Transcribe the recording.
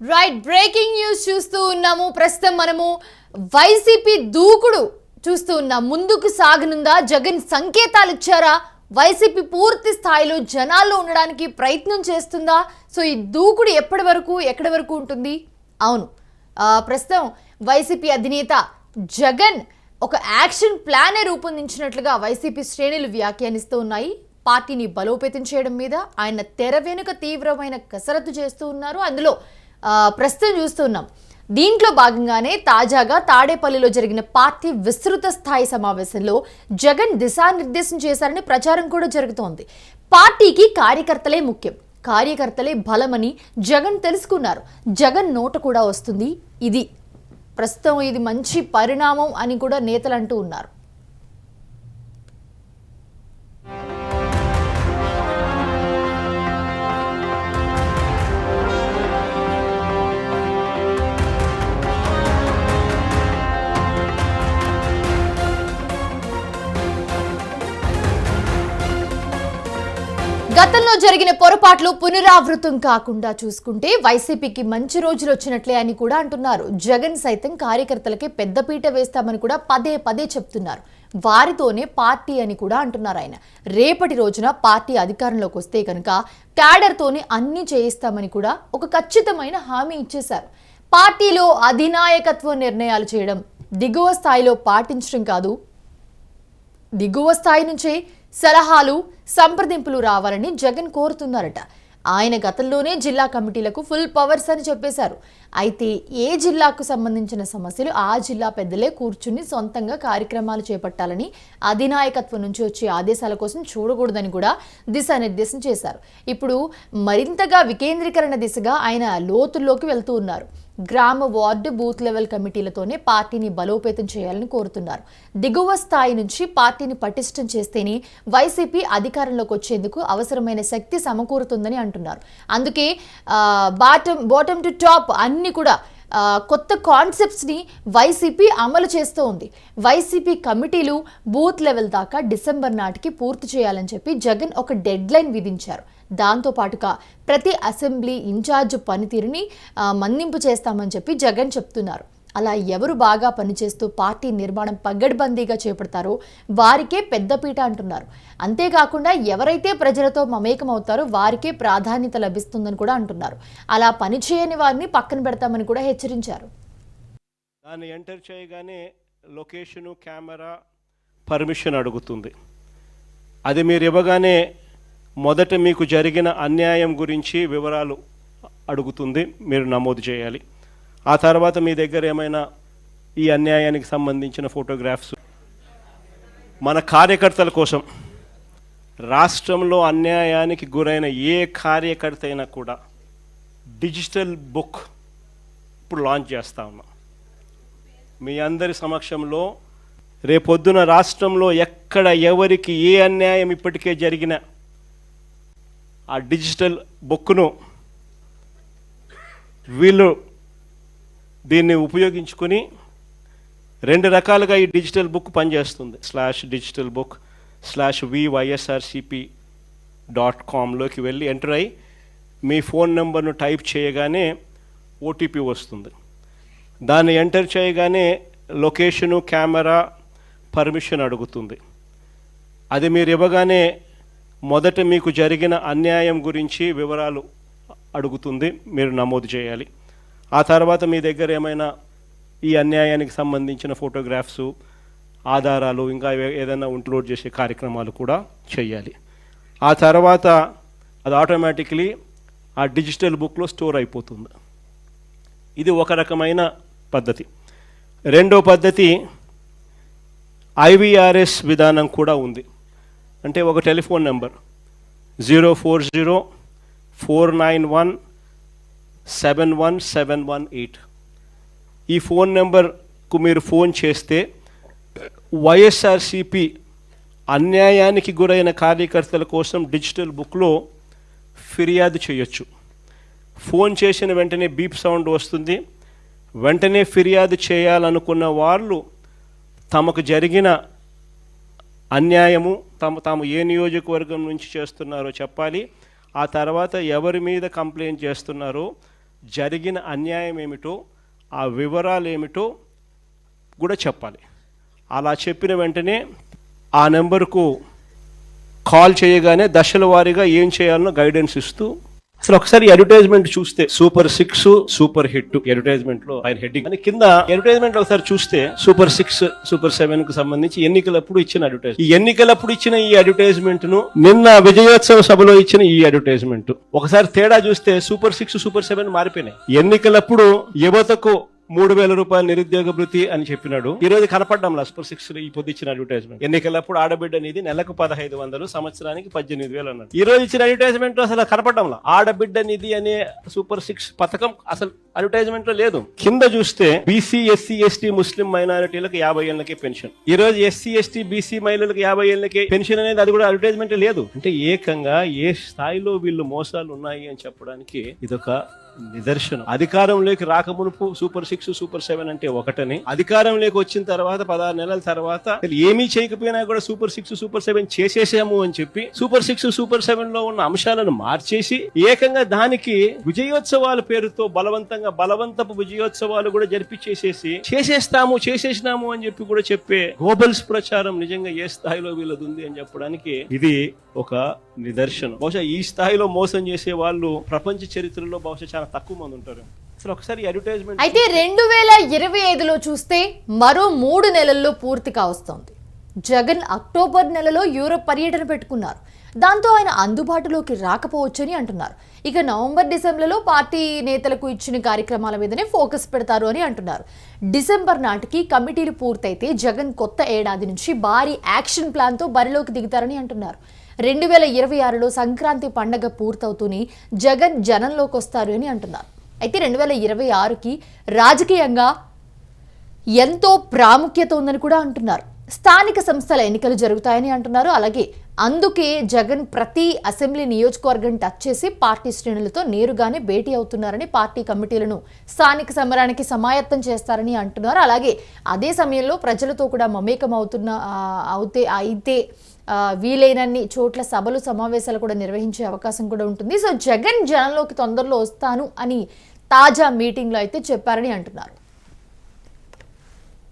Right breaking news చూస్తూ ఉన్నాము. ప్రస్తుతం మనము వైసీపీ దూకుడు చూస్తూ ఉన్నాం. ముందుకు సాగనుందా? జగన్ సంకేతాలు ఇచ్చారా? వైసీపీ పూర్తి స్థాయిలో జనాల్లో ఉండడానికి ప్రయత్నం చేస్తుందా? సో ఈ దూకుడు ఎప్పటి వరకు ఎక్కడి వరకు ఉంటుంది? అవును. ప్రస్తుతం వైసీపీ అధినేత జగన్ ఒక యాక్షన్ ప్లానే రూపొందించినట్లుగా వైసీపీ శ్రేణులు వ్యాఖ్యానిస్తూ ఉన్నాయి. పార్టీని బలోపేతం చేయడం మీద ఆయన తెర వెనుక తీవ్రమైన కసరత్తు చేస్తూ ఉన్నారు. అందులో ప్రస్తుతం చూస్తున్నాం. దీంట్లో భాగంగానే తాజాగా తాడేపల్లిలో జరిగిన పార్టీ విస్తృత స్థాయి సమావేశంలో జగన్ దిశానిర్దేశం చేశారని ప్రచారం కూడా జరుగుతోంది. పార్టీకి కార్యకర్తలే ముఖ్యం. కార్యకర్తలే బలమని జగన్ తెలుసుకున్నారు. జగన్ నోట కూడా వస్తుంది. ఇది ప్రస్తుతం ఇది మంచి పరిణామం అని కూడా నేతలు అంటూ ఉన్నారు. గతంలో జరిగిన పొరపాట్లు పునరావృతం కాకుండా చూసుకుంటే వైసీపీకి మంచి రోజులు వచ్చినట్లే అని కూడా అంటున్నారు. జగన్ సైతం కార్యకర్తలకి పెద్దపీట వేస్తామని కూడా పదే పదే చెప్తున్నారు. వారితోనే పార్టీ అని కూడా అంటున్నారు ఆయన. రేపటి రోజున పార్టీ అధికారంలోకి వస్తే కనుక క్యాడర్తోనే అన్ని చేయిస్తామని కూడా ఒక ఖచ్చితమైన హామీ ఇచ్చేశారు. పార్టీలో అధినాయకత్వ నిర్ణయాలు చేయడం దిగువ స్థాయిలో పాటించడం కాదు. దిగువ స్థాయి నుంచే సలహాలు సంప్రదింపులు రావాలని జగన్ కోరుతున్నారట. ఆయన గతంలోనే జిల్లా కమిటీలకు ఫుల్ పవర్స్ అని చెప్పేశారు. అయితే ఏ జిల్లాకు సంబంధించిన సమస్యలు ఆ జిల్లా పెద్దలే కూర్చుని సొంతంగా కార్యక్రమాలు చేపట్టాలని అధినాయకత్వం నుంచి వచ్చే ఆదేశాల కోసం చూడకూడదని కూడా దిశానిర్దేశం చేశారు. ఇప్పుడు మరింతగా వికేంద్రీకరణ దిశగా ఆయన లోతుల్లోకి వెళ్తూ ఉన్నారు. గ్రామ వార్డు బూత్ లెవెల్ కమిటీలతోనే పార్టీని బలోపేతం చేయాలని కోరుతున్నారు. దిగువ స్థాయి నుంచి పార్టీని పటిష్టం చేస్తేనే వైసీపీ అధికారంలోకి వచ్చేందుకు అవసరమైన శక్తి సమకూరుతుందని అంటున్నారు. అందుకే బాటమ్ బాటమ్ టు టాప్ అన్ని కూడా కొత్త కాన్సెప్ట్స్ని వైసీపీ అమలు చేస్తూ ఉంది. వైసీపీ కమిటీలు బూత్ లెవెల్ దాకా డిసెంబర్ నాటికి పూర్తి చేయాలని చెప్పి జగన్ ఒక డెడ్ లైన్ విధించారు. దాంతో పాటుగా ప్రతి అసెంబ్లీ ఇన్ఛార్జ్ పనితీరుని మందింపు మన్నింపు చేస్తామని చెప్పి జగన్ చెప్తున్నారు. అలా ఎవరు బాగా పనిచేస్తూ పార్టీ నిర్మాణం పగ్గడ్బందీగా చేపడతారో వారికే పెద్దపీట అంటున్నారు. అంతేకాకుండా ఎవరైతే ప్రజలతో మమేకం అవుతారో వారికే ప్రాధాన్యత లభిస్తుందని కూడా అంటున్నారు. అలా పనిచేయని వారిని పక్కన పెడతామని కూడా హెచ్చరించారు. దాన్ని ఎంటర్ చేయగానే లొకేషను కెమెరా పర్మిషన్ అడుగుతుంది. అది మీరు ఇవ్వగానే మొదట మీకు జరిగిన అన్యాయం గురించి వివరాలు అడుగుతుంది. మీరు నమోదు చేయాలి. ఆ తర్వాత మీ దగ్గర ఏమైనా ఈ అన్యాయానికి సంబంధించిన ఫోటోగ్రాఫ్స్? మన కార్యకర్తల కోసం. రాష్ట్రంలో అన్యాయానికి గురైన ఏ కార్యకర్త అయినా కూడా డిజిటల్ బుక్ ఇప్పుడు లాంచ్ చేస్తా ఉన్నాం. మీ అందరి సమక్షంలో రేపొద్దున రాష్ట్రంలో ఎక్కడ ఎవరికి ఏ అన్యాయం ఇప్పటికే జరిగిన ఆ డిజిటల్ బుక్ను వీళ్ళు దీన్ని ఉపయోగించుకొని రెండు రకాలుగా ఈ డిజిటల్ బుక్ పనిచేస్తుంది. Slash digital book slash YSRCP dot కామ్లోకి వెళ్ళి ఎంటర్ అయ్యి మీ ఫోన్ నెంబర్ను టైప్ చేయగానే ఓటీపీ వస్తుంది. దాన్ని ఎంటర్ చేయగానే లొకేషను కెమెరా పర్మిషన్ అడుగుతుంది. అది మీరు ఇవ్వగానే మొదట మీకు జరిగిన అన్యాయం గురించి వివరాలు అడుగుతుంది. మీరు నమోదు చేయాలి. ఆ తర్వాత మీ దగ్గర ఏమైనా ఈ అన్యాయానికి సంబంధించిన ఫోటోగ్రాఫ్స్ ఆధారాలు ఇంకా ఏదైనా ఇంక్లూడ్ చేసే కార్యక్రమాలు కూడా చేయాలి. ఆ తర్వాత అది ఆటోమేటిక్లీ ఆ డిజిటల్ బుక్లో స్టోర్ అయిపోతుంది. ఇది ఒక రకమైన పద్ధతి. రెండో పద్ధతి ఐవీఆర్ఎస్ విధానం కూడా ఉంది. అంటే ఒక telephone number zero four zero four nine one seven one seven one eight ఈ ఫోన్ నెంబర్కు మీరు ఫోన్ చేస్తే వైఎస్ఆర్సిపి అన్యాయానికి గురైన కార్యకర్తల కోసం డిజిటల్ బుక్లో ఫిర్యాదు చేయొచ్చు. ఫోన్ చేసిన వెంటనే బీప్ సౌండ్ వస్తుంది. వెంటనే ఫిర్యాదు చేయాలనుకున్న వాళ్ళు తమకు జరిగిన అన్యాయము తమ తాము ఏ నియోజకవర్గం నుంచి చేస్తున్నారో చెప్పాలి. ఆ తర్వాత ఎవరి మీద కంప్లైంట్ చేస్తున్నారో జరిగిన అన్యాయం ఏమిటో ఆ వివరాలు ఏమిటో కూడా చెప్పాలి. అలా చెప్పిన వెంటనే ఆ నెంబర్కు కాల్ చేయగానే దశల వారీగా ఏం చేయాలనో గైడెన్స్ ఇస్తూ అసలు ఒకసారి అడ్వర్టైజ్మెంట్ చూస్తే సూపర్ సిక్స్ సూపర్ హిట్ అడ్వర్టైజ్మెంట్లో ఆయన హెడ్డింగ్. అని కింద అడ్వర్టైజ్మెంట్ ఒకసారి చూస్తే సూపర్ సిక్స్ సూపర్ సెవెన్కు సంబంధించి ఎన్నికలప్పుడు ఇచ్చిన అడ్వర్టైజ్ ఈ ఎన్నికలప్పుడు ఇచ్చిన ఈ అడ్వర్టైజ్మెంట్ను నిన్న విజయోత్సవ సభలో ఇచ్చిన ఈ అడ్వర్టైజ్మెంట్. ఒకసారి తేడా చూస్తే సూపర్ సిక్స్ సూపర్ సెవెన్ మారిపోయినాయి. ఎన్నికలప్పుడు యువతకు మూడు వేల రూపాయల నిరుద్యోగ భృతి అని చెప్పినాడు. ఈ రోజు కనపడ్డాం సూపర్ సిక్స్ ఈ పొద్దు ఇచ్చిన అడ్వర్టైజ్మెంట్. ఎన్నికలప్పుడు ఆడబిడ్డ నిధి నెలకు పదహైదు వందలు సంవత్సరానికి పద్దెనిమిది వేలు అన్నాడు. ఈ రోజు ఇచ్చిన అడ్వర్టైజ్మెంట్ అసలు కనపడ్డంలా. ఆడబిడ్డ నిధి అనే సూపర్ సిక్స్ పథకం అసలు అడ్వర్టైజ్మెంట్లో లేదు. కింద చూస్తే బీసీ ఎస్సీ ఎస్టీ ముస్లిం మైనారిటీలకు యాభై ఏళ్ళకే పెన్షన్. ఈ రోజు ఎస్సీ ఎస్టీ బీసీ మహిళలకు యాభై ఏళ్ళకే పెన్షన్ అనేది అది కూడా అడ్వర్టైజ్మెంట్ లేదు. అంటే ఏకంగా ఏ స్థాయిలో వీళ్ళు మోసాలు ఉన్నాయి అని చెప్పడానికి ఇదొక నిదర్శనం. అధికారంలోకి రాకమునుపు సూపర్ సిక్స్ సూపర్ సెవెన్ అంటే ఒకటని. అధికారంలోకి వచ్చిన తర్వాత పదహారు నెలల తర్వాత ఏమీ చేయకపోయినా కూడా సూపర్ సిక్స్ సూపర్ సెవెన్ చేసేసాము అని చెప్పి సూపర్ సిక్స్ సూపర్ సెవెన్లో ఉన్న అంశాలను మార్చేసి ఏకంగా దానికి విజయోత్సవాల పేరుతో బలవంతంగా బలవంతపు విజయోత్సవాలు కూడా జరిపించేసేసి చేసేస్తాము చేసేసినాము అని చెప్పి కూడా చెప్పే గోబల్స్ ప్రచారం నిజంగా ఏ స్థాయిలో వీళ్ళది ఉంది అని చెప్పడానికి ఇది ఒక నిదర్శనం. బహుశా ఈ స్థాయిలో మోసం చేసే వాళ్ళు ప్రపంచ చరిత్రలో బహుశా చాలా తక్కువ మంది ఉంటారు. అసలు ఒకసారి అడ్వర్టైజ్మెంట్ అయితే రెండు వేల ఇరవై ఐదులో చూస్తే మరో మూడు నెలల్లో పూర్తి కావస్తోంది. జగన్ అక్టోబర్ నెలలో యూరోప్ పర్యటన పెట్టుకున్నారు. దాంతో ఆయన అందుబాటులోకి రాకపోవచ్చని అంటున్నారు. ఇక నవంబర్ డిసెంబర్లో పార్టీ నేతలకు ఇచ్చిన కార్యక్రమాల మీదనే ఫోకస్ పెడతారు అని అంటున్నారు. డిసెంబర్ నాటికి కమిటీలు పూర్తయితే జగన్ కొత్త ఏడాది నుంచి భారీ యాక్షన్ ప్లాన్తో బరిలోకి దిగుతారని అంటున్నారు. రెండు వేల ఇరవై ఆరులో సంక్రాంతి పండగ పూర్తవుతూనే జగన్ జనంలోకి వస్తారు అని అంటున్నారు. అయితే రెండు వేల ఇరవై ఆరుకి రాజకీయంగా ఎంతో ప్రాముఖ్యత ఉందని కూడా అంటున్నారు. స్థానిక సంస్థల ఎన్నికలు జరుగుతాయని అంటున్నారు. అలాగే అందుకే జగన్ ప్రతి అసెంబ్లీ నియోజకవర్గం టచ్ చేసి పార్టీ శ్రేణులతో నేరుగానే భేటీ అవుతున్నారని పార్టీ కమిటీలను స్థానిక సమరానికి సమాయత్తం చేస్తారని అంటున్నారు. అలాగే అదే సమయంలో ప్రజలతో కూడా మమేకం అవుతున్న అవుతే అయితే వీలైనన్ని చోట్ల సభలు సమావేశాలు కూడా నిర్వహించే అవకాశం కూడా ఉంటుంది. సో జగన్ జనంలోకి తొందరలో వస్తాను అని తాజా మీటింగ్లో అయితే చెప్పారని అంటున్నారు.